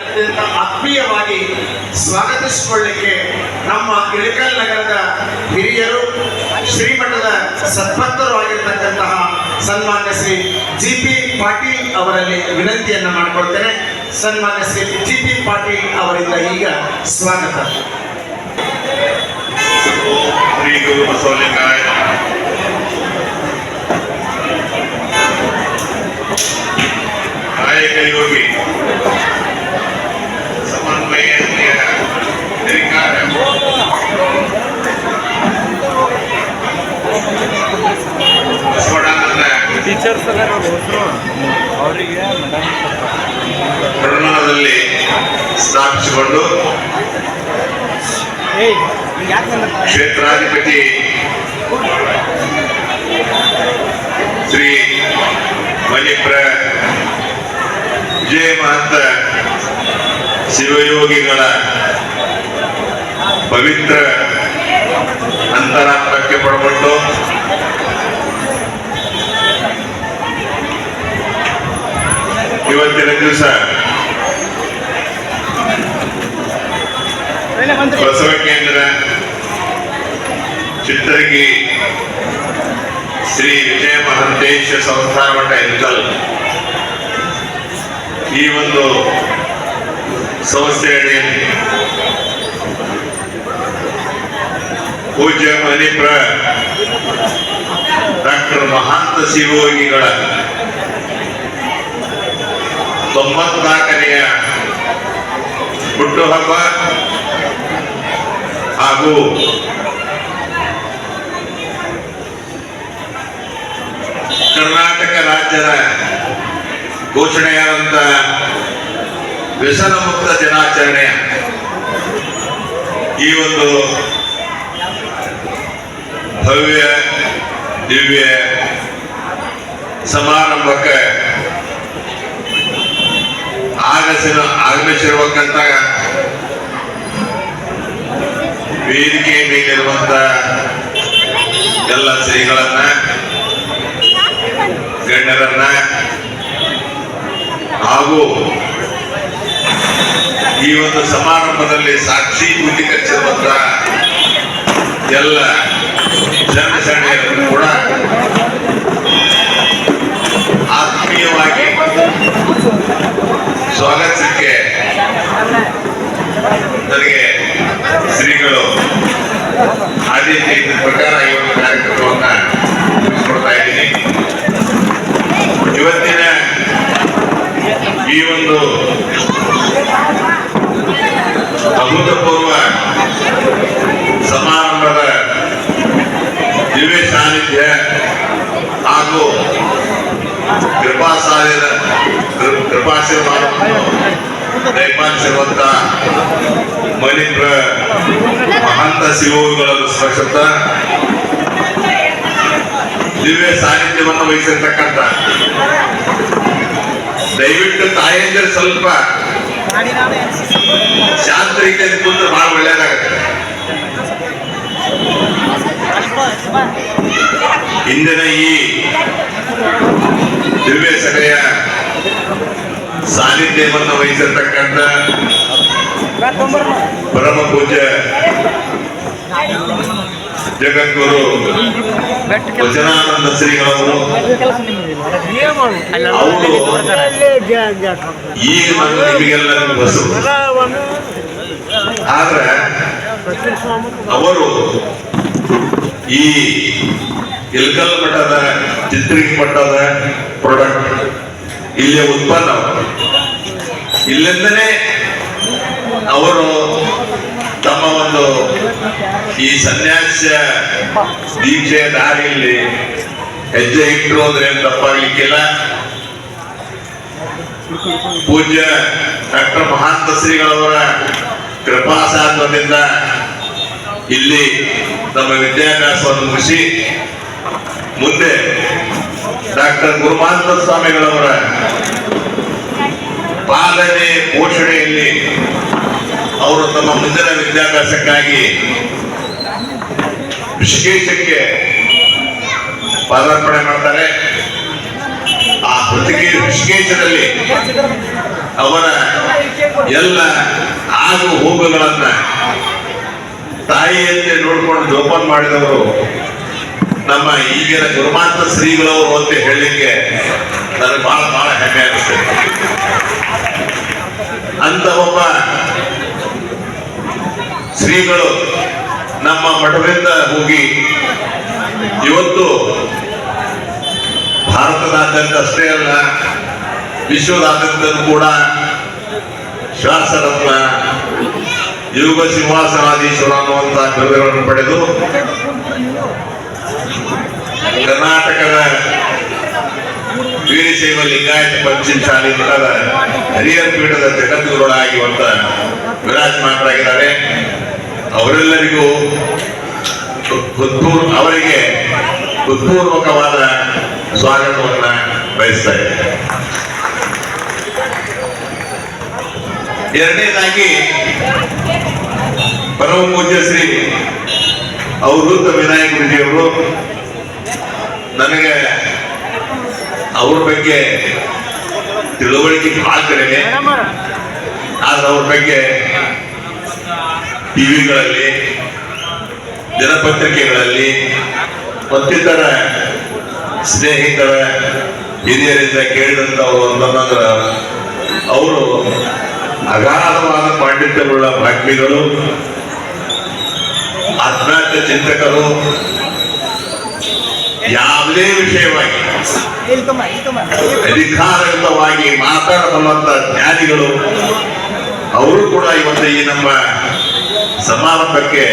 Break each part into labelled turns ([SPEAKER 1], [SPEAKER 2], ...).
[SPEAKER 1] ಅತ್ಯಂತ ಆತ್ಮೀಯವಾಗಿ ಸ್ವಾಗತಿಸಿಕೊಳ್ಳಿಕ್ಕೆ ನಮ್ಮ ಇಳಕಲ್ ನಗರದ ಹಿರಿಯರು, ಶ್ರೀಮಠದ ಸದ್ಭಕ್ತರು ಆಗಿರ್ತಕ್ಕಂತಹ ಸನ್ಮಾನ್ಯ ಶ್ರೀ ಜಿ ಪಿ ಪಾಟೀಲ್ ಅವರಲ್ಲಿ ವಿನಂತಿಯನ್ನ ಮಾಡಿಕೊಳ್ತೇನೆ. ಸನ್ಮಾನ್ಯ ಶ್ರೀ ಜಿ ಪಿ ಪಾಟೀಲ್ ಅವರಿಂದ ಈಗ ಸ್ವಾಗತ.
[SPEAKER 2] ಶ್ರೀ
[SPEAKER 3] ಟೀಚರ್ಸ್ ಎಲ್ಲ ಅವರಿಗೆ
[SPEAKER 2] ಕರ್ನಾಟಕದಲ್ಲಿ ಸ್ಥಾಪಿಸಿಕೊಂಡು ಕ್ಷೇತ್ರಾಧಿಪತಿ ಶ್ರೀ ಮಣಿಪ್ರ ವಿಜಯ ಮಹಂತ ಶಿವಯೋಗಿಗಳ ಪವಿತ್ರ ಅಂತರಾತ್ಮಕ್ಕೆ ಪಡಬಟ್ಟು ಇವತ್ತಿನ ದಿವಸ ಬಸವ ಕೇಂದ್ರ ಚಿತ್ರಗಿ ಶ್ರೀ ವಿಜಯ ಮಹಂತೇಶ ಸಂಸ್ಥಾನ ಮಠ ಇಲ್ಕಲ್ ಈ ಒಂದು ಸಂಸ್ಥೆ ಪೂಜ್ಯ ಮಣಿಪ್ರ ಡಾಕ್ಟರ್ ಮಹಾಂತ ಶಿವಯೋಗಿಗಳ ತೊಂಬತ್ನಾಲ್ಕನೆಯ ಹುಟ್ಟುಹಬ್ಬ ಹಾಗೂ ಕರ್ನಾಟಕ ರಾಜ್ಯದ ಘೋಷಣೆಯಾದಂತ ವ್ಯಸನ ಮುಕ್ತ ದಿನಾಚರಣೆಯ ಈ ಒಂದು ಭವ್ಯ, ದಿವ್ಯ ಸಮಾರಂಭಕ್ಕೆ ಆಗಸಿನ ಆಗಮಿಸಿರುವಂತ ವೇದಿಕೆ ಮೇಲಿರುವಂತ ಎಲ್ಲ ಶ್ರೀಗಳನ್ನ, ಗಣ್ಯರನ್ನ ಹಾಗೂ ಈ ಒಂದು ಸಮಾರಂಭದಲ್ಲಿ ಸಾಕ್ಷಿ ಭೂತಿಕರಿಸಿರುವಂತ ಎಲ್ಲ ಜನಸರಣೆಯನ್ನು ಕೂಡ ಆತ್ಮೀಯವಾಗಿ ಸ್ವಾಗತಿಸಕ್ಕೆ ನನಗೆ ಶ್ರೀಗಳು ಆದ್ಯತೆ ಇದ್ದ ಪ್ರಕಾರ ಈ ಒಂದು ಕಾರ್ಯಕ್ರಮವನ್ನ ನಡೆಸ್ಕೊಡ್ತಾ ಇದ್ದೀನಿ ಇವತ್ತಿನ ಈ ಒಂದು ಅಭೂತಪೂರ್ವ ಸಮಾರಂಭದ ದಿವ್ಯ ಸಾನ್ನಿಧ್ಯ ಹಾಗೂ ಕೃಪಾಸಾರ್ಯದ ಕೃ- ಕೃಪಾಶೀರ್ವಾದವನ್ನು ದಯಪಾಲಿಸಿರುವಂತ ಮಣಿಪುರ ಮಹಂತ ಶಿವಗಳನ್ನು ಸ್ಪರ್ಶಿಸುತ್ತಾ ದಿವ್ಯ ಸಾನ್ನಿಧ್ಯವನ್ನು ವಹಿಸಿರ್ತಕ್ಕಂಥ. ದಯವಿಟ್ಟು ತಾಯಂದಿರು ಸ್ವಲ್ಪ ಶಾಂತ ರೀತಿಯಲ್ಲಿ ಕುಂದ್ರೆ ಬಹಳ ಒಳ್ಳೇದಾಗುತ್ತೆ ಇಂದಿನ ಈ ದಿವ್ಯ ಸಭೆಯ ಸಾನ್ನಿಧ್ಯವನ್ನು ವಹಿಸಿರ್ತಕ್ಕಂಥ ಪರಮ ಪೂಜ್ಯ ಜಗದ್ಗುರು ವಚನಾನಂದ ಶ್ರೀಗಳವರು. ಅವರು ಈಗ ನಾನು ನಿಮಗೆಲ್ಲರಿಗೂ ಬಸರು ಆದ್ರೆ ಅವರು ಈ ಇಲ್ಕಲ್ ಮಠದ ಚಿತ್ರಿಕ್ ಮಠದ ಪ್ರಾಡಕ್ಟ್ ಇಲ್ಲಿಯ ಉತ್ಪನ್ನ ಇಲ್ಲಿಂದನೇ ಅವರು ತಮ್ಮ ಒಂದು ಈ ಸನ್ಯಾಸ ದೀಕ್ಷೆಯ ದಾರಿಯಲ್ಲಿ ಹೆಜ್ಜೆ ಇಟ್ಟರು ಅಂದ್ರೆ ತಪ್ಪಾಗ್ಲಿಕ್ಕಿಲ್ಲ. ಪೂಜ್ಯ ಡಾಕ್ಟರ್ ಮಹಾಂತ ಶ್ರೀಗಳವರ ಕೃಪಾಸಾತ್ವದಿಂದ ಇಲ್ಲಿ ನಮ್ಮ ವಿದ್ಯಾಭ್ಯಾಸವನ್ನು ಮುಗಿಸಿ ಮುಂದೆ ಡಾಕ್ಟರ್ ಗುರುಮಾಂತ ಸ್ವಾಮಿಗಳವರ ಪಾಲನೆ ಪೋಷಣೆಯಲ್ಲಿ ಅವರು ತಮ್ಮ ಮುಂದಿನ ವಿದ್ಯಾಭ್ಯಾಸಕ್ಕಾಗಿ ಋಷಿಕೇಶಕ್ಕೆ ಪಾದಾರ್ಪಣೆ ಮಾಡ್ತಾರೆ. ಆ ಹೊತ್ತಿಗೆ ಋಷಿಕೇಶದಲ್ಲಿ ಅವರ ಎಲ್ಲ ಆಗು ಹೋಗುಗಳನ್ನ ತಾಯಿಯಂತೆ ನೋಡ್ಕೊಂಡು ಜೋಪಾನ ಮಾಡಿದವರು ನಮ್ಮ ಈಗಿನ ಗುರುಮಾತ ಶ್ರೀಗಳವರು ಅಂತ ಹೇಳಲಿಕ್ಕೆ ನನಗೆ ಬಹಳ ಬಹಳ ಹೆಮ್ಮೆ ಆಗುತ್ತೆ. ಅಂತ ಒಬ್ಬ ಶ್ರೀಗಳು ನಮ್ಮ ಮಠದಿಂದ ಹೋಗಿ ಇವತ್ತು ಭಾರತದಾದ್ಯಂತ ಅಷ್ಟೇ ಅಲ್ಲ ವಿಶ್ವದಾದ್ಯಂತ ಕೂಡ ಶ್ವಾಸರತ್ನ ಯೋಗ ಸಿಂಹಾಸನಾಧೀಶ್ವರ ಅನ್ನುವಂತಹ ಬಿರುದುಗಳನ್ನು ಪಡೆದು ಕರ್ನಾಟಕದ ವೀರಶೈವ ಲಿಂಗಾಯತ ಪಂಚಿನ ಶಾಲೆ ಮಠದ ಹರಿಹರ ಪೀಠದ ಜಗದ್ಗುರುಗಳಾಗಿ ವಿರಾಜ್ ವಿರಾಜಮಾನರಾಗಿದ್ದಾರೆ. ಅವರೆಲ್ಲರಿಗೂ ಹೃತ್ಪೂರ್ ಅವರಿಗೆ ಹೃತ್ಪೂರ್ವಕವಾದ ಸ್ವಾಗತವನ್ನ ಬಯಸ್ತಾ ಇದ್ದೇನೆ ಎರಡನೇದಾಗಿ ಪರಮ ಪೂಜ್ಯ ಶ್ರೀ ವಿನಾಯಕ ವಿಜಯವರು ನನಗೆ ಅವ್ರ ಬಗ್ಗೆ ತಿಳುವಳಿಕೆ ಬಹಳ ಕಡಿಮೆ. ಆದ್ರೆ ಅವ್ರ ಬಗ್ಗೆ ಟಿವಿಗಳಲ್ಲಿ ದಿನಪತ್ರಿಕೆಗಳಲ್ಲಿ ಮತ್ತಿತರ ಸ್ನೇಹಿತರ ಹಿರಿಯರಿಂದ ಕೇಳಿದಂಥವ್ರು ಅಂತಂದ್ರೆ ಅವರು ಅಗಾಧವಾದ ಪಾಂಡಿತ್ಯವುಳ್ಳ ಭಾಗ್ಯಗಳು ಅಜ್ಞಾತ ಚಿಂತಕರು ಯಾವುದೇ ವಿಷಯವಾಗಿ ಅಧಿಕಾರಯುತವಾಗಿ ಮಾತಾಡಬಲ್ಲಂತ ಜ್ಞಾನಿಗಳು ಅವರು ಕೂಡ ಇವತ್ತು ಈ ನಮ್ಮ ಸಮಾರಂಭಕ್ಕೆ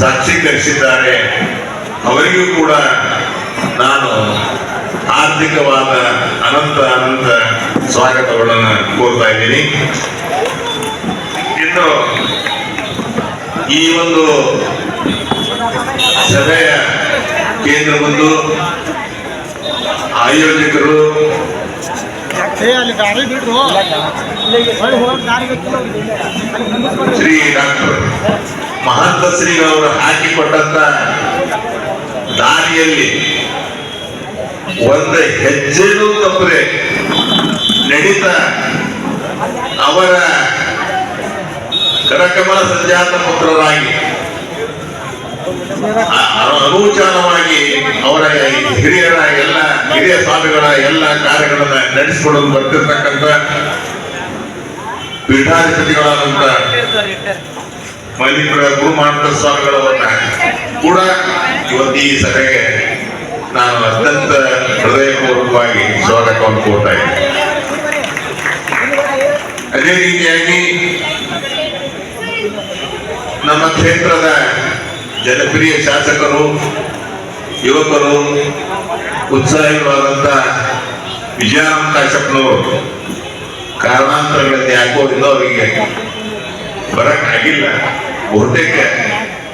[SPEAKER 2] ಸಾಕ್ಷೀಕರಿಸಿದ್ದಾರೆ ಅವರಿಗೂ ಕೂಡ ನಾನು ಆರ್ಥಿಕವಾದ ಅನಂತ ಅನಂತ ಸ್ವಾಗತಗಳನ್ನು ಕೋರ್ತಾ ಇದ್ದೀನಿ. ಇನ್ನು ಈ ಒಂದು ಸಭೆಯ ಕೇಂದ್ರ ಬಂದು ಆಯೋಜಕರು
[SPEAKER 3] ಅಲ್ಲಿ ಗಾಡಿ ಬಿಡ್ರು
[SPEAKER 2] ಶ್ರೀ ಡಾಕ್ಟರ್, ಮಹಾಂತ ಶ್ರೀಗಳವರು ಹಾಕಿಕೊಟ್ಟಂತ ದಾರಿಯಲ್ಲಿ ಒಂದು ಹೆಜ್ಜೆನೂ ತಪ್ಪರೆ ನಡೀತ ಅವರ ಕರಕಮಲ ಸಂಜಾತ ಪುತ್ರರಾಗಿ ಅ- ಅ- ಅನೂಚಾನವಾಗಿ ಅವರ ಹಿರಿಯರ ಎಲ್ಲ ಹಿರಿಯ ಸ್ವಾಮಿಗಳ ಎಲ್ಲ ಕಾರ್ಯಗಳನ್ನ ನಡೆಸಿಕೊಂಡು ಬರ್ತಿರ್ತಕ್ಕಂಥ ಪೀಠಾಧಿಪತಿಗಳಾದಂತ ಮಲ್ಲಿಪುರ ಗುರುಮಾನಂದ ಸ್ವಾಮಿಗಳವರನ್ನ ಕೂಡ ಇವತ್ತು ಈ ಸಭೆಗೆ ನಾನು ಅತ್ಯಂತ ಹೃದಯಪೂರ್ವಕವಾಗಿ ಸ್ವಾಗತವನ್ನು ಕೋರ್ತಾ ಇದ್ದೇನೆ. ಅದೇ ರೀತಿಯಾಗಿ ನಮ್ಮ ಕ್ಷೇತ್ರದ ಜನಪ್ರಿಯ ಶಾಸಕರು, ಯುವಕರು ಉತ್ಸಾಹಿಗಳಾದಂಥ ವಿಜಯರಾಮ್ ಕಾಶಪ್ಪನವರು ಕಾರಣಾಂತರಗಳನ್ನು ಯಾಕೋ ಇನ್ನೂ ಅವರಿಗೆ ಬರಕ್ ಆಗಿಲ್ಲ ಬಹುತೇಕ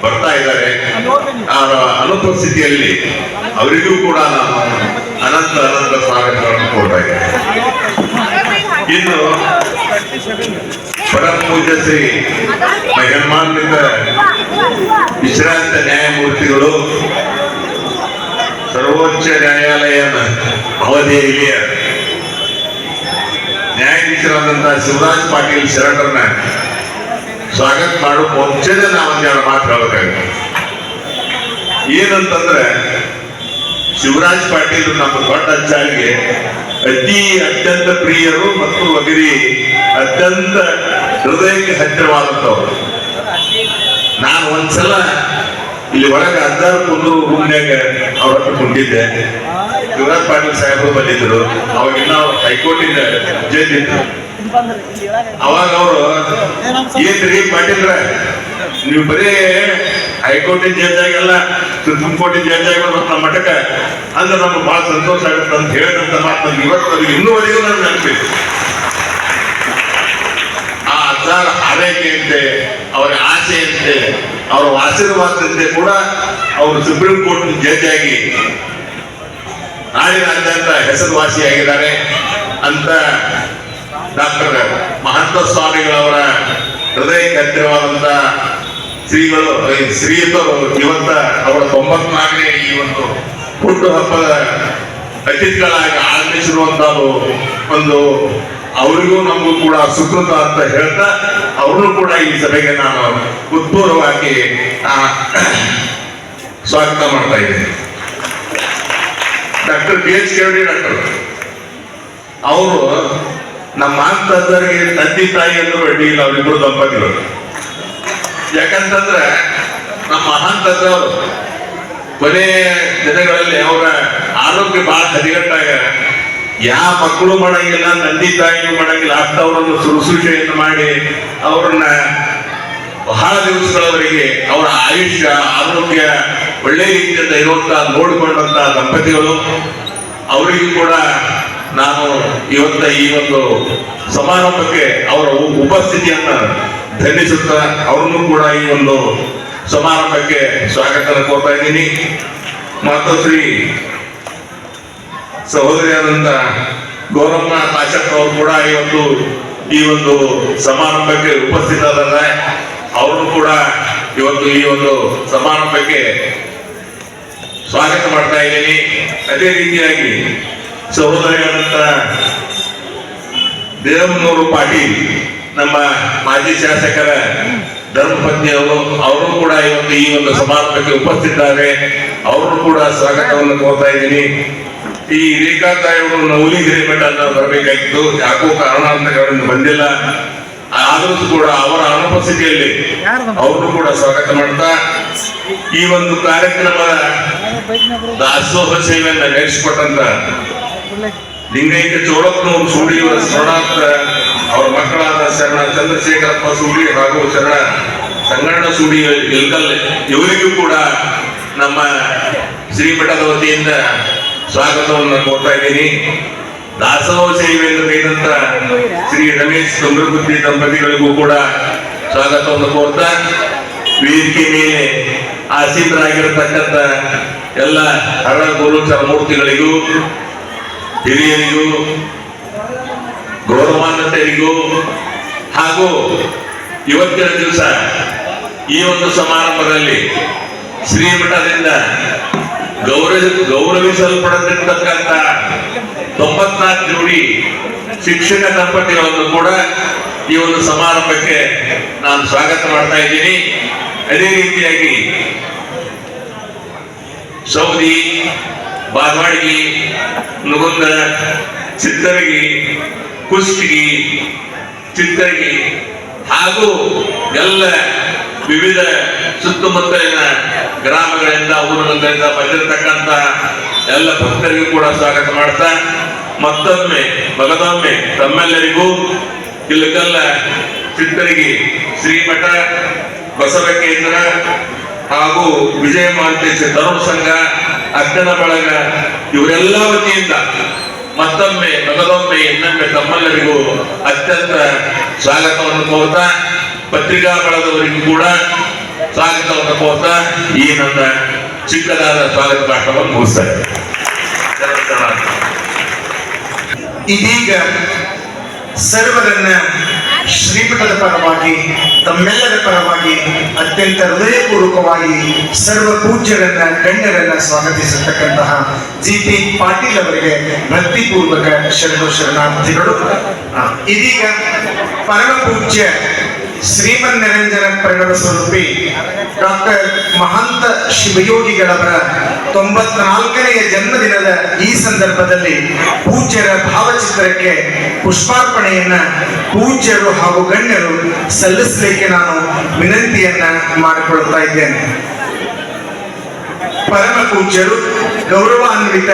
[SPEAKER 2] ಬರ್ತಾ ಇದ್ದಾರೆ. ಅವರ ಅನುಪಸ್ಥಿತಿಯಲ್ಲಿ ಅವರಿಗೂ ಕೂಡ ನಾವು ಅನಂತ ಅನಂತ ಸ್ವಾಗತಗಳನ್ನು ಕೊಡ್ತಾ ಇನ್ನು ಪರಮ ಪೂಜ್ಯ ಶ್ರೀ ಮಹಿಮಾನ್ವಿತ ವಿಶ್ರಾಂತ ನ್ಯಾಯಮೂರ್ತಿಗಳು, ಸರ್ವೋಚ್ಚ ನ್ಯಾಯಾಲಯನ ಅವಧಿಯ ನ್ಯಾಯಾಧೀಶರಾದಂತಹ ಶಿವರಾಜ್ ಪಾಟೀಲ್ ಶರಣರನ್ನ ಸ್ವಾಗತ ಮಾಡೋ ಮುಂಚೆನೆ ನಾವು ಒಂದೆರಡು ಮಾತು ಏನಂತಂದ್ರೆ ಶಿವರಾಜ್ ಪಾಟೀಲ್ ನಮ್ಮ ದೊಡ್ಡ ಅಜ್ಜಾರಿಗೆ ಅತಿ ಅತ್ಯಂತ ಪ್ರಿಯರು ಮತ್ತು ಒಗರಿ ಅತ್ಯಂತ ಹೃದಯಕ್ಕೆ ಹತ್ತಿರವಾದಂಥವ್ರು. ನಾನು ಒಂದ್ಸಲ ಇಲ್ಲಿ ಒಳಗೆ ಅಜ್ಜಾರ ಕುಂದು ರೂಮ್ನ್ಯಾಗ ಅವ್ರ ಹತ್ರ ಶಿವರಾಜ್ ಪಾಟೀಲ್ ಸಾಹೇಬರು ಬಂದಿದ್ರು ಅವಾಗ ಇನ್ನ ಅವ್ರು ಹೈಕೋರ್ಟಿಂದ ಜಡ್ಜ್ ಇದ್ರು ಅವಾಗ ಅವರು ಏನ್ರಿ ಪಾಟೀಲ್ರ ನೀವು ಬರೀ ಹೈಕೋರ್ಟಿನ ಜಡ್ಜ್ ಆಗಲ್ಲ ಸುಪ್ರೀಂ ಕೋರ್ಟ್ ಜಡ್ಜ್ ಆಗಿ ಬರ್ಬೇಕು ನಮ್ಮ ಮಠಕ್ಕೆ. ಅಂದ್ರೆ ನಮ್ಗೆ ಬಹಳ ಸಂತೋಷ ಆಗುತ್ತೆ ಅಂತ ಹೇಳಿದಂತ ಮಾತು ನನ್ಗೆ ಇವತ್ತು ಇನ್ನೂವರೆಗೂ ನಾನು ನೆನಪಿದೆ. ಆ ಅಜ್ಜಾರ ಆರೈಕೆಯಂತೆ ಅವರ ಆಸೆಯಂತೆ ಅವರ ಆಶೀರ್ವಾದದಂತೆ ಕೂಡ ಅವರು ಸುಪ್ರೀಂ ಕೋರ್ಟ್ ಜಡ್ಜ್ ಆಗಿ ನಾಡಿನಾದ್ಯಂತ ಹೆಸರುವಾಸಿಯಾಗಿದ್ದಾರೆ ಅಂತ ಡಾಕ್ಟರ್ ಮಹಂತ ಸ್ವಾಮಿಗಳವರ ಹೃದಯ ಹತ್ತಿರವಾದಂತ ಶ್ರೀಗಳು ಶ್ರೀಯುತರು ಇವತ್ತ ಅವರ ತೊಂಬತ್ನಾಲ್ಕನೇ ಈ ಒಂದು ಹುಟ್ಟು ಹಬ್ಬದ ಅತಿಥಿಗಳಾಗಿ ಆಗಮಿಸಿರುವಂತಹ ಒಂದು ಅವರಿಗೂ ನಮಗೂ ಕೂಡ ಸುಕೃತ ಅಂತ ಹೇಳ್ತಾ ಅವ್ರನ್ನೂ ಕೂಡ ಈ ಸಭೆಗೆ ನಾನು ಉತ್ಪೂರ್ವವಾಗಿ ಸ್ವಾಗತ ಮಾಡ್ತಾ ಇದ್ದೇನೆ. Doctor B H Kerudi doctor, ಅವರು ನಮ್ಮ ಅಂತದ್ದರಿಗೆ ತಂದೆ ತಾಯಿ ಅಂದ್ರೂ ಅಡ್ಡಿ ಇಲ್ಲ, ಅವರಿಬ್ರು ದಂಪತಿಗಳು. ಯಾಕಂತಂದ್ರೆ ನಮ್ಮ ಮಹಾಂತದ್ದವರು ಕೊನೆ ದಿನಗಳಲ್ಲಿ ಅವರ ಆರೋಗ್ಯ ಬಹಳ ಹದಿಗಟ್ಟಾಗ ಯಾವ ಮಕ್ಕಳು ಮಾಡಂಗಿಲ್ಲ, ತಂದೆ ತಾಯಿನೂ ಮಾಡಂಗಿಲ್ಲ ಅಂತವರನ್ನು ಶುಶ್ರೂಷೆಯನ್ನು ಮಾಡಿ ಅವ್ರನ್ನ ಬಹಳ ದಿವಸಗಳವರೆಗೆ ಅವರ ಆಯುಷ್ಯ, ಆರೋಗ್ಯ ಒಳ್ಳೆ ರೀತಿಯಿಂದ ಇರುವಂತಹ, ನೋಡಿಕೊಂಡಂತಹ ದಂಪತಿಗಳು. ಅವರಿಗೂ ಕೂಡ ನಾನು ಇವತ್ತ ಈ ಒಂದು ಸಮಾರಂಭಕ್ಕೆ ಅವರ ಉಪಸ್ಥಿತಿಯನ್ನ ಧನ್ಯಿಸುತ್ತಾ ಅವ್ರನ್ನೂ ಕೂಡ ಈ ಒಂದು ಸಮಾರಂಭಕ್ಕೆ ಸ್ವಾಗತ ಕೋರ್ತಾ ಇದ್ದೀನಿ. ಮತ್ತು ಶ್ರೀ ಸಹೋದರಿಯಾದಂತ ಗೌರಮ್ಮ ಕಾಶಪ್ಪ ಅವರು ಕೂಡ ಇವತ್ತು ಈ ಒಂದು ಸಮಾರಂಭಕ್ಕೆ ಉಪಸ್ಥಿತರಾದ ಅವರು ಕೂಡ ಇವತ್ತು ಈ ಒಂದು ಸಮಾರಂಭಕ್ಕೆ ಸ್ವಾಗತ ಮಾಡ್ತಾ ಇದ್ದೀನಿ. ಅದೇ ರೀತಿಯಾಗಿ ಸಹೋದರಿಯಾದಂತ ದೇವನೂರು ಪಾಟೀಲ್, ನಮ್ಮ ಮಾಜಿ ಶಾಸಕರ ಧರ್ಮಪತ್ನಿ ಅವರು ಕೂಡ ಇವತ್ತು ಈ ಒಂದು ಸಮಾರಂಭಕ್ಕೆ ಉಪಸ್ಥಿತಿದ್ದಾರೆ. ಅವರು ಕೂಡ ಸ್ವಾಗತವನ್ನು ಕೋರ್ತಾ ಇದ್ದೀನಿ. ಈ ರೇಖಾ ತಾಯಿಯವರು ನವಲಿ ಹಿರೇಮಠ ಅಂತ ಬರಬೇಕಾಗಿತ್ತು. ಯಾಕೋ ಕಾರಣಾಂತರಗಳನ್ನು ಬಂದಿಲ್ಲ. ಆದರೂ ಕೂಡ ಅವರ ಅನುಪಸ್ಥಿತಿಯಲ್ಲಿ ಅವರು ಕೂಡ ಸ್ವಾಗತ ಮಾಡ್ತಾ, ಈ ಒಂದು ಕಾರ್ಯಕ್ರಮದ ದಾಸೋಹ ಸೇವೆಯನ್ನು ನಡೆಸಿಕೊಟ್ಟಂತ ಲಿಂಗೈಕ ಚೋಳಪ್ಪನವರು ಸೂಡಿಯವರ ಶರಣಾರ್ಥ, ಅವರ ಮಕ್ಕಳಾದ ಶರಣ ಚಂದ್ರಶೇಖರಪ್ಪ ಸುಳ್ಳಿ ಹಾಗೂ ಶರಣ ಸಂಗಣ್ಣ ಸೂಡಿ ಇಲ್ಕಲ್ ಇವರಿಗೂ ಕೂಡ ನಮ್ಮ ಶ್ರೀಮಠದ ವತಿಯಿಂದ ಸ್ವಾಗತವನ್ನು ಕೋರ್ತಾ ಇದ್ದೀನಿ. ದಾಸೋಹ ಸೇವೆಯನ್ನು ಕೈದಂತ ಶ್ರೀ ರಮೇಶ್ ಚಂದ್ರಬುದ್ಧಿ ದಂಪತಿಗಳಿಗೂ ಕೂಡ ಸ್ವಾಗತವನ್ನು ಕೋರ್ತಾ, ವೇದಿಕೆ ಮೇಲೆ ಆಸೀನರಾಗಿರತಕ್ಕಂತ ಎಲ್ಲ ಹರ ಗುರುಚರ ಮೂರ್ತಿಗಳಿಗೂ ಹಿರಿಯರಿಗೂ, ಗೌರವಾನ್ವಿತರಿಗೂ ಹಾಗೂ ಇವತ್ತಿನ ದಿವಸ ಈ ಒಂದು ಸಮಾರಂಭದಲ್ಲಿ ಶ್ರೀಮಠದಿಂದ ಗೌರವ ಗೌರವಿಸಲ್ಪಡದಿರ್ತಕ್ಕಂಥ ತೊಂಬತ್ನಾಲ್ಕು ಜೋಡಿ ಶಿಕ್ಷಕ ದಂಪತಿಗಳನ್ನು ಕೂಡ ಈ ಒಂದು ಸಮಾರಂಭಕ್ಕೆ ನಾನು ಸ್ವಾಗತ ಮಾಡ್ತಾ ಇದ್ದೀನಿ. ಅದೇ ರೀತಿಯಾಗಿ ಸೌದಿ ಬಾಗವಾಡಿಗಿ ನುಗುಂದ ಚಿತ್ತರಗಿ ಕುಷ್ಟಗಿ, ಚಿತ್ತರಗಿ ಹಾಗೂ ಎಲ್ಲ ವಿವಿಧ ಸುತ್ತಮುತ್ತಲಿನ ಗ್ರಾಮಗಳಿಂದ ಊರುಗಳಿಂದ ಬಂದಿರತಕ್ಕಂತ ಎಲ್ಲ ಭಕ್ತರಿಗೂ ಕೂಡ ಸ್ವಾಗತ ಮಾಡ್ತಾ, ಮತ್ತೊಮ್ಮೆ, ಮಗದೊಮ್ಮೆ ತಮ್ಮೆಲ್ಲರಿಗೂ ಇಲ್ಲಕಲ್ಲ ಚಿತ್ತರಿಗೆ ಶ್ರೀಮಠ ಬಸವ ಕೇಂದ್ರ ಹಾಗೂ ವಿಜಯ ಮಾಂತೇಶ ತರುಣ ಸಂಘ ಅಕ್ಕನ ಬಳಗ, ಇವರೆಲ್ಲ ವತಿಯಿಂದ ಮತ್ತೊಮ್ಮೆ, ಮಗದೊಮ್ಮೆ, ಇನ್ನೊಮ್ಮೆ ತಮ್ಮೆಲ್ಲರಿಗೂ ಅತ್ಯಂತ ಸ್ವಾಗತವನ್ನು ಕೋರ್ತಾ, ಪತ್ರಿಕಾ ಬಳಗದವರಿಗೂ ಕೂಡ ಸ್ವಾಗತವನ್ನು ಕೋರ್ತಾ ಈ ನನ್ನ ಚಿಕ್ಕದಾದ ಸ್ವಾಗತ ಭಾಷಣವನ್ನು ಮುಗಿಸ್ತಾ ಇದ್ದೇನೆ. ಶರಣ ಶರಣಾರ್ಥಿ.
[SPEAKER 1] ಇದೀಗ ಸರ್ವರನ್ನ ಶ್ರೀಮಠದ ಪರವಾಗಿ, ತಮ್ಮೆಲ್ಲರ ಪರವಾಗಿ ಅತ್ಯಂತ ಹೃದಯಪೂರ್ವಕವಾಗಿ ಸರ್ವ ಪೂಜ್ಯರನ್ನ, ಗಣ್ಯರನ್ನ ಸ್ವಾಗತಿಸತಕ್ಕಂತಹ ಜಿ ಪಿ ಪಾಟೀಲ್ ಅವರಿಗೆ ಭಕ್ತಿಪೂರ್ವಕ ಶರಣು ಶರಣಾರ್ಥಿಗಳು. ಇದೀಗ ಪರಮ ಪೂಜ್ಯ ಶ್ರೀಮನ್ ನಿರಂಜನ ಪ್ರಣವ ಸ್ವರೂಪಿ ಡಾಕ್ಟರ್ ಮಹಂತ ಶಿವಯೋಗಿಗಳವರ ತೊಂಬತ್ನಾಲ್ಕನೆಯ ಜನ್ಮದಿನದ ಈ ಸಂದರ್ಭದಲ್ಲಿ ಪೂಜ್ಯರ ಭಾವಚಿತ್ರಕ್ಕೆ ಪುಷ್ಪಾರ್ಪಣೆಯನ್ನ ಪೂಜ್ಯರು ಹಾಗೂ ಗಣ್ಯರು ಸಲ್ಲಿಸಲಿಕ್ಕೆ ನಾನು ವಿನಂತಿಯನ್ನ ಮಾಡಿಕೊಳ್ತಾ ಇದ್ದೇನೆ. ಪರಮ ಪೂಜ್ಯರು, ಗೌರವಾನ್ವಿತ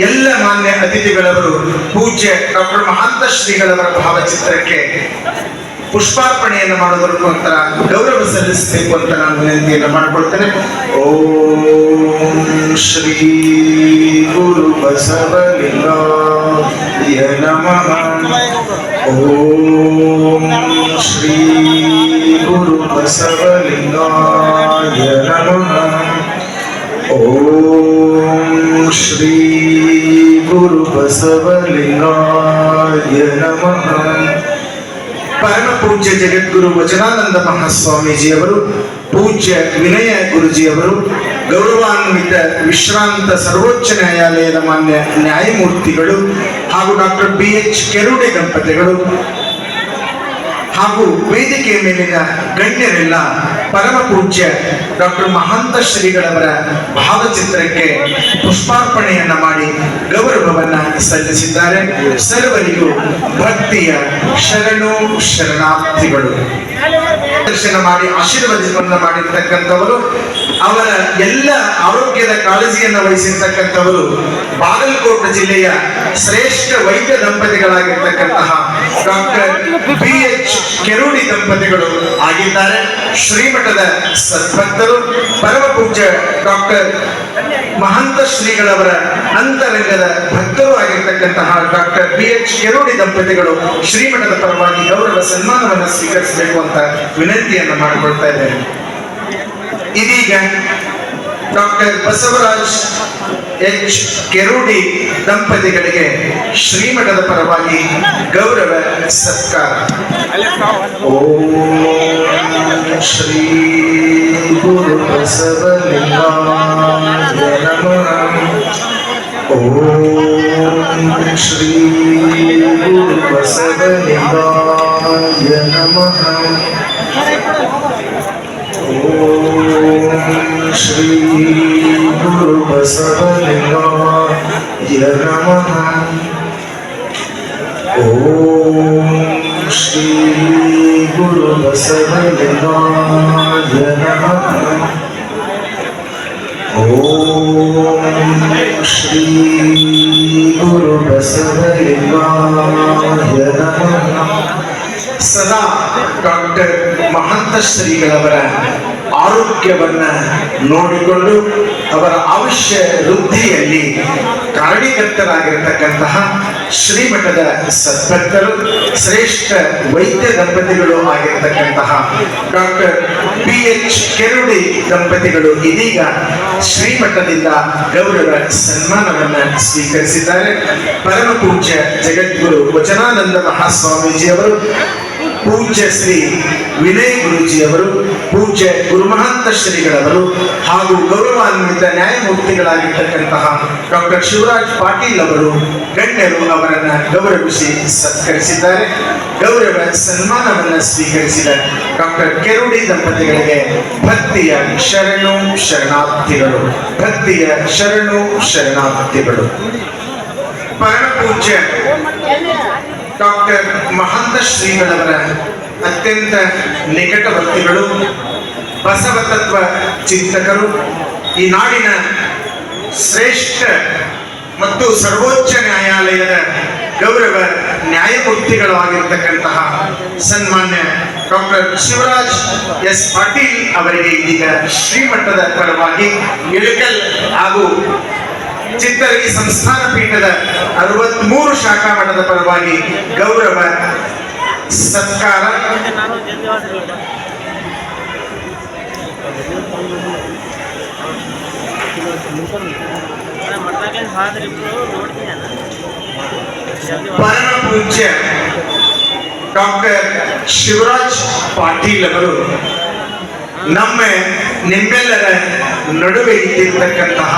[SPEAKER 1] ಎಲ್ಲ ಮಾನ್ಯ ಅತಿಥಿಗಳವರು, ಪೂಜ್ಯ ಡಾಕ್ಟರ್ ಮಹಾಂತ ಶ್ರೀಗಳವರ ಭಾವಚಿತ್ರಕ್ಕೆ ಪುಷ್ಪಾರ್ಪಣೆಯನ್ನು ಮಾಡೋದಕ್ಕೂ ಮುಖಾಂತರ ಗೌರವ ಸಲ್ಲಿಸಬೇಕು ಅಂತ ನಾನು ವಿನಂತಿಯನ್ನು ಮಾಡಿಕೊಳ್ತೇನೆ. ಓಂ ಶ್ರೀ ಗುರು ಬಸವಲಿಂಗ ನಮಃ. ಓಂ ಶ್ರೀ ಗುರು ಬಸವಲಿಂಗ ನಮಃ. ಓಂ ಶ್ರೀ ಗುರು ಬಸವಲಿಂಗ ನಮಃ. ಪೂಜ್ಯ ಜಗದ್ಗುರು ವಚನಾನಂದ ಮಹಾಸ್ವಾಮೀಜಿಯವರು, ಪೂಜ್ಯ ವಿನಯ ಗುರುಜಿಯವರು, ಗೌರವಾನ್ವಿತ ವಿಶ್ರಾಂತ ಸರ್ವೋಚ್ಚ ನ್ಯಾಯಾಲಯದ ಮಾನ್ಯ ನ್ಯಾಯಮೂರ್ತಿಗಳು ಹಾಗೂ ಡಾಕ್ಟರ್ ಬಿ ಎಚ್ ಕೆರುಡೆ ದಂಪತಿಗಳು ಹಾಗೂ ವೇದಿಕೆಯ ಮೇಲಿನ ಗಣ್ಯರೆಲ್ಲ ಪರಮ ಪೂಜ್ಯ ಡಾಕ್ಟರ್ ಮಹಾಂತ ಶ್ರೀಗಳವರ ಭಾವಚಿತ್ರಕ್ಕೆ ಪುಷ್ಪಾರ್ಪಣೆಯನ್ನ ಮಾಡಿ ಗೌರವವನ್ನ ಸಲ್ಲಿಸಿದ್ದಾರೆ. ಸರ್ವರಿಗೂ ಭಕ್ತಿಯ ಶರಣು ಶರಣಾರ್ಥಿಗಳು. ದರ್ಶನ ಮಾಡಿ ಆಶೀರ್ವಾದವನ್ನ ಮಾಡಿರ್ತಕ್ಕಂಥವರು, ಅವರ ಎಲ್ಲ ಆರೋಗ್ಯದ ಕಾಳಜಿಯನ್ನು ವಹಿಸಿರ್ತಕ್ಕಂಥವರು ಬಾಗಲಕೋಟೆ ಜಿಲ್ಲೆಯ ಶ್ರೇಷ್ಠ ವೈದ್ಯ ದಂಪತಿಗಳಾಗಿರ್ತಕ್ಕಂತಹ ಡಾಕ್ಟರ್ ಬಿ ಕೆರೂಡಿ ದಂಪತಿಗಳು ಆಗಿದ್ದಾರೆ. ಶ್ರೀಮಠದ ಸದ್ಭಕ್ತರು, ಪರಮ ಪೂಜ್ಯ ಡಾಕ್ಟರ್ ಮಹಂತ ಶ್ರೀಗಳವರ ಅಂತರಂಗದ ಭಕ್ತರು ಆಗಿರ್ತಕ್ಕಂತಹ ಡಾಕ್ಟರ್ ಬಿ ಎಚ್ ಕೆರೂಡಿ ದಂಪತಿಗಳು ಶ್ರೀಮಠದ ಪರವಾಗಿ ಗೌರವ ಸನ್ಮಾನವನ್ನು ಸ್ವೀಕರಿಸಬೇಕು ಅಂತ ವಿನಂತಿಯನ್ನು ಮಾಡಿಕೊಳ್ತಾ ಇದ್ದೇನೆ. ಇದೀಗ ಡಾಕ್ಟರ್ ಬಸವರಾಜ್ ಎಚ್. ಕೆರೂಡಿ ದಂಪತಿಗಳಿಗೆ ಶ್ರೀಮಠದ ಪರವಾಗಿ ಗೌರವ ಸತ್ಕಾರ. ಓಂ ಶ್ರೀ ಗುರು ಓಂ ಶ್ರೀ ಗುರು ಬಸವಲಿಂಗಾಯ ನಮಃ. ಸದಾ ಡಾಕ್ಟರ್ ಮಹಂತ ಶ್ರೀಗಳವರ ಆರೋಗ್ಯವನ್ನ ನೋಡಿಕೊಂಡು ಅವರ ಅವಶ್ಯ ವೃದ್ಧಿಯಲ್ಲಿ ಕಾರಣೀಕರ್ತರಾಗಿರ್ತಕ್ಕಂತಹ ಶ್ರೀಮಠದ ಸದ್ಭಕ್ತರು, ಶ್ರೇಷ್ಠ ವೈದ್ಯ ದಂಪತಿಗಳು ಆಗಿರ್ತಕ್ಕಂತಹ ಡಾಕ್ಟರ್ ಪಿ ಎಚ್ ಕೆರುಡಿ ದಂಪತಿಗಳು ಇದೀಗ ಶ್ರೀಮಠದಿಂದ ಗೌರವ ಸನ್ಮಾನವನ್ನ ಸ್ವೀಕರಿಸಿದ್ದಾರೆ. ಪರಮ ಪೂಜ್ಯ ಜಗದ್ಗುರು ವಚನಾನಂದ ಮಹಾಸ್ವಾಮೀಜಿಯವರು ಪೂಜ್ಯ ಶ್ರೀ ವಿನಯ್ ಗುರುಜಿಯವರು, ಪೂಜ್ಯ ಗುರುಮಹಾಂತ ಶ್ರೀಗಳವರು ಹಾಗೂ ಗೌರವಾನ್ವಿತ ನ್ಯಾಯಮೂರ್ತಿಗಳಾಗಿರ್ತಕ್ಕಂತಹ ಡಾಕ್ಟರ್ ಶಿವರಾಜ್ ಪಾಟೀಲ್ ಅವರು ಗಣ್ಯರು ಅವರನ್ನ ಗೌರವಿಸಿ ಸತ್ಕರಿಸಿದ್ದಾರೆ. ಗೌರವ ಸನ್ಮಾನವನ್ನ ಸ್ವೀಕರಿಸಿದ ಡಾಕ್ಟರ್ ಕೆರುಡಿ ದಂಪತಿಗಳಿಗೆ ಭಕ್ತಿಯ ಶರಣು ಶರಣಾರ್ಥಿಗಳು, ಭಕ್ತಿಯ ಶರಣು ಶರಣಾರ್ಥಿಗಳು. ಪರಮ ಪೂಜ್ಯ ಡಾಕ್ಟರ್ ಮಹಂತ ಶ್ರೀಗಳವರ ಅತ್ಯಂತ ನಿಕಟವರ್ತಿಗಳು ಬಸವ ತತ್ವ ಚಿಂತಕರು, ಈ ನಾಡಿನ ಶ್ರೇಷ್ಠ ಮತ್ತು ಸರ್ವೋಚ್ಚ ನ್ಯಾಯಾಲಯದ ಗೌರವ ನ್ಯಾಯಮೂರ್ತಿಗಳು ಆಗಿರ್ತಕ್ಕಂತಹ ಸನ್ಮಾನ್ಯ ಡಾಕ್ಟರ್ ಶಿವರಾಜ್ ಎಸ್ ಪಾಟೀಲ್ ಅವರಿಗೆ ಇದೀಗ ಶ್ರೀಮಠದ ಪರವಾಗಿ ಇಳಕಲ್ ಹಾಗೂ ಚಿತ್ತರಗಿ ಸಂಸ್ಥಾನ ಪೀಠದ ಅರವತ್ಮೂರು ಶಾಖಾ ಮಠದ ಪರವಾಗಿ ಗೌರವ, ಸತ್ಕಾರ. ಪರಮ ಪೂಜ್ಯ ಡಾಕ್ಟರ್ ಶಿವರಾಜ್ ಪಾಟೀಲ್ ಅವರು ನಮ್ಮ ನಿಮ್ಮೆಲ್ಲರ ನಡುವೆ ಇದ್ದಿರ್ತಕ್ಕಂತಹ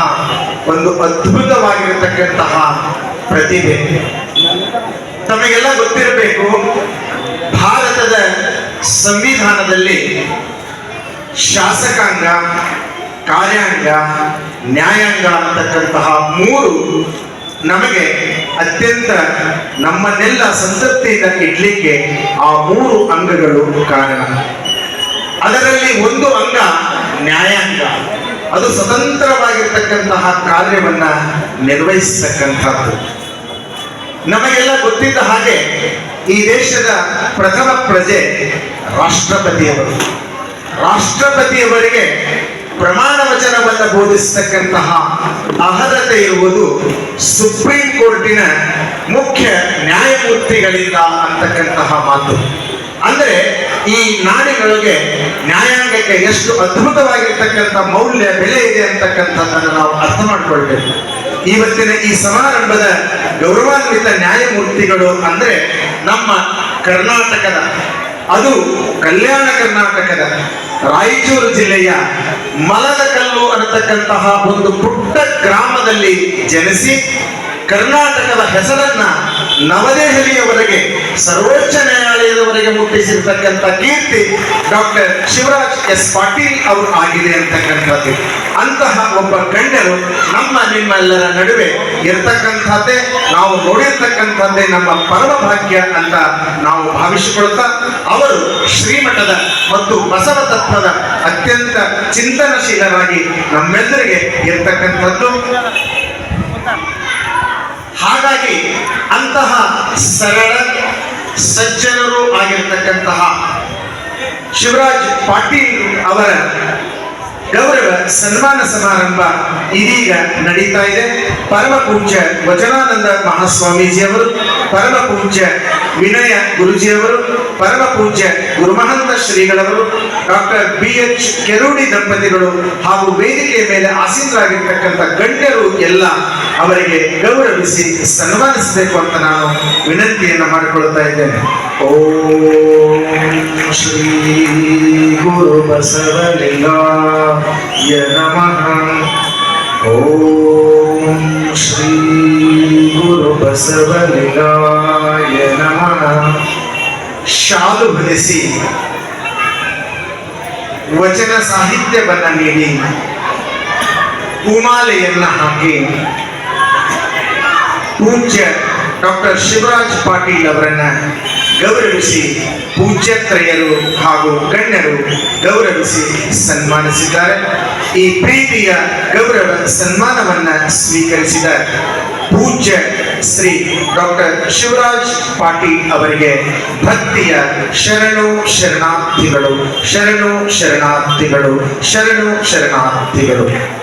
[SPEAKER 1] ಒಂದು ಅದ್ಭುತವಾಗಿರತಕ್ಕಂತಹ ಪ್ರತಿಭೆ. ತಮಗೆಲ್ಲ ಗೊತ್ತಿರಬೇಕು, ಭಾರತದ ಸಂವಿಧಾನದಲ್ಲಿ ಶಾಸಕಾಂಗ, ಕಾರ್ಯಾಂಗ, ನ್ಯಾಯಾಂಗ ಅಂತಕ್ಕಂತಹ ಮೂರು ನಮಗೆ ಅತ್ಯಂತ ನಮ್ಮನ್ನೆಲ್ಲ ಸಂತೃಪ್ತಿಯಿಂದ ಇಡ್ಲಿಕ್ಕೆ ಆ ಮೂರು ಅಂಗಗಳು ಕಾರಣ. ಅದರಲ್ಲಿ ಒಂದು ಅಂಗ ನ್ಯಾಯಾಂಗ. ಅದು ಸ್ವತಂತ್ರವಾಗಿರ್ತಕ್ಕಂತಹ ಕಾರ್ಯವನ್ನ ನಿರ್ವಹಿಸತಕ್ಕಂಥದ್ದು. ನಮಗೆಲ್ಲ ಗೊತ್ತಿದ್ದ ಹಾಗೆ ಈ ದೇಶದ ಪ್ರಥಮ ಪ್ರಜೆ ರಾಷ್ಟ್ರಪತಿಯವರು. ರಾಷ್ಟ್ರಪತಿಯವರಿಗೆ ಪ್ರಮಾಣ ವಚನವನ್ನು ಬೋಧಿಸತಕ್ಕಂತಹ ಅರ್ಹತೆ ಇರುವುದು ಸುಪ್ರೀಂ ಕೋರ್ಟಿನ ಮುಖ್ಯ ನ್ಯಾಯಮೂರ್ತಿಗಳಿಂದ ಅಂತಕ್ಕಂತಹ ಮಾತು. ಅಂದ್ರೆ ಈ ನಾಣ್ಯಗಳಿಗೆ ನ್ಯಾಯಾಂಗಕ್ಕೆ ಎಷ್ಟು ಅದ್ಭುತವಾಗಿರ್ತಕ್ಕಂಥ ಮೌಲ್ಯ ಬೆಲೆ ಇದೆ ಅಂತಕ್ಕಂಥದ್ದನ್ನು ನಾವು ಅರ್ಥ ಮಾಡಿಕೊಳ್ಬೇಕು. ಇವತ್ತಿನ ಈ ಸಮಾರಂಭದ ಗೌರವಾನ್ವಿತ ನ್ಯಾಯಮೂರ್ತಿಗಳು ಅಂದರೆ ನಮ್ಮ ಕರ್ನಾಟಕದ, ಅದು ಕಲ್ಯಾಣ ಕರ್ನಾಟಕದ ರಾಯಚೂರು ಜಿಲ್ಲೆಯ ಮಲದಕಲ್ಲು ಅನ್ನತಕ್ಕಂತಹ ಒಂದು ಪುಟ್ಟ ಗ್ರಾಮದಲ್ಲಿ ಜನಿಸಿ ಕರ್ನಾಟಕದ ಹೆಸರನ್ನ ನವದೆಹಲಿಯವರೆಗೆ, ಸರ್ವೋಚ್ಚ ನ್ಯಾಯಾಲಯದವರೆಗೆ ಮುಟ್ಟಿಸಿರ್ತಕ್ಕಂಥ ಕೀರ್ತಿ ಡಾಕ್ಟರ್ ಶಿವರಾಜ್ ಎಸ್ ಪಾಟೀಲ್ ಅವರು ಆಗಿದೆ ಅಂತಕ್ಕಂಥದ್ದು. ಅಂತಹ ಒಬ್ಬ ಗಣ್ಯರು ನಮ್ಮ ನಿಮ್ಮೆಲ್ಲರ ನಡುವೆ ಇರತಕ್ಕಂಥದ್ದೇ, ನಾವು ನೋಡಿರ್ತಕ್ಕಂಥದ್ದೇ ನಮ್ಮ ಪರಮ ಭಾಗ್ಯ ಅಂತ ನಾವು ಭಾವಿಸಿಕೊಳ್ತಾ ಅವರು ಶ್ರೀಮಠದ ಮತ್ತು ಬಸವ ತತ್ವದ ಅತ್ಯಂತ ಚಿಂತನಶೀಲರಾಗಿ ನಮ್ಮೆಲ್ಲರಿಗೆ ಇರ್ತಕ್ಕಂಥದ್ದು. ಹಾಗಾಗಿ ಅಂತಹ ಸರಳ, ಸಜ್ಜನರು ಆಗಿರ್ತಕ್ಕಂತಹ ಶಿವರಾಜ್ ಪಾಟೀಲ್ ಅವರ ಗೌರವ ಸನ್ಮಾನ ಸಮಾರಂಭ ಇದೀಗ ನಡೀತಾ ಇದೆ. ಪರಮ ಪೂಜ್ಯ ವಚನಾನಂದ ಮಹಾಸ್ವಾಮೀಜಿಯವರು, ಪರಮ ಪೂಜ್ಯ ವಿನಯ ಗುರುಜಿಯವರು ಪರಮ ಪೂಜ್ಯ ಗುರುಮಹಂತ ಶ್ರೀಗಳವರು ಡಾಕ್ಟರ್ ಬಿ ಎಚ್ ಕೆರೋಡಿ ದಂಪತಿಗಳು ಹಾಗೂ ವೇದಿಕೆಯ ಮೇಲೆ ಆಸೀನರಾಗಿರ್ತಕ್ಕಂಥ ಗಣ್ಯರು ಎಲ್ಲ ಅವರಿಗೆ ಗೌರವಿಸಿ ಸನ್ಮಾನಿಸಬೇಕು ಅಂತ ನಾನು ವಿನಂತಿಯನ್ನು ಮಾಡಿಕೊಳ್ತಾ ಇದ್ದೇನೆ. ಓಂ ಶ್ರೀ ಗುರು ಬಸವಲಿಂಗಾಯ ನಮಃ. ಓಂ ಶ್ರೀ ಗುರು ಬಸವಲಿಂಗಾಯ ನಮಃ ಶಾಲು ಹೊಲಿಸಿ ವಚನ ಸಾಹಿತ್ಯವನ್ನ ನೀಡಿ ಹೂಮಾಲೆಯನ್ನ ಹಾಕಿ ಪೂಜ್ಯ ಡಾಕ್ಟರ್ ಶಿವರಾಜ್ ಪಾಟೀಲ್ ಅವರನ್ನ ಗೌರವಿಸಿ ಪೂಜ್ಯತ್ರಯರು ಹಾಗೂ ಗಣ್ಯರು ಗೌರವಿಸಿ ಸನ್ಮಾನಿಸಿದ್ದಾರೆ. ಈ ಪ್ರೀತಿಯ ಗೌರವ ಸನ್ಮಾನವನ್ನ ಸ್ವೀಕರಿಸಿದ ಪೂಜ್ಯ ಶ್ರೀ ಡಾಕ್ಟರ್ ಶಿವರಾಜ್ ಪಾಟೀಲ್ ಅವರಿಗೆ ಭಕ್ತಿಯ ಶರಣು ಶರಣಾರ್ಥಿಗಳು ಶರಣು ಶರಣಾರ್ಥಿಗಳು ಶರಣು ಶರಣಾರ್ಥಿಗಳು.